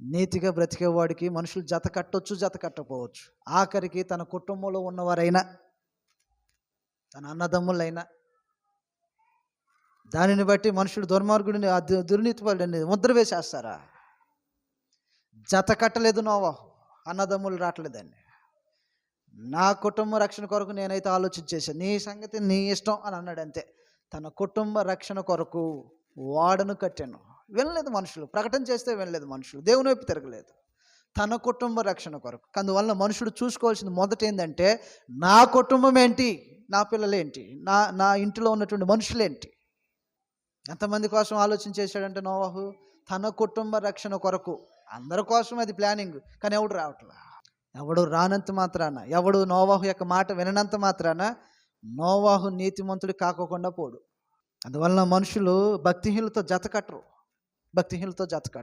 నీతిగా బ్రతికేవాడికి మనుషులు జత కట్టొచ్చు జత కట్టకపోవచ్చు. ఆఖరికి తన కుటుంబంలో ఉన్నవారైనా తన అన్నదమ్ములైనా దానిని బట్టి మనుషులు దుర్మార్గుడిని దుర్నీతి పడిని ముద్ర వేసేస్తారా? జత కట్టలేదు నోవా అన్నదమ్ములు రావట్లేదండి. నా కుటుంబ రక్షణ కొరకు నేనైతే ఆలోచించేసాను నీ సంగతి నీ ఇష్టం అని అన్నాడు అంతే తన కుటుంబ రక్షణ కొరకు వాడను కట్టాను. వినలేదు మనుషులు. ప్రకటన చేస్తే వినలేదు మనుషులు. దేవుని వైపు తిరగలేదు. తన కుటుంబ రక్షణ కొరకు. అందువల్ల మనుషుడు చూసుకోవాల్సింది మొదట ఏంటంటే నా కుటుంబం ఏంటి? నా పిల్లలేంటి నా నా ఇంటిలో ఉన్నటువంటి మనుషులేంటి ఎంతమంది కోసం ఆలోచన చేశాడంటే నోవాహు తన కుటుంబ రక్షణ కొరకు. అందరి కోసం అది ప్లానింగ్ కానీ ఎవడు రావట్లా? ఎవడు రానంత మాత్రాన ఎవడు నోవాహు యొక్క మాట విననంత మాత్రాన నోవాహు నీతిమంతుడు కాకోకుండా పోడు. అందువలన మనుషులు భక్తిహీనులతో జత కట్టరు భక్తిహీనులతో జత కట్టరు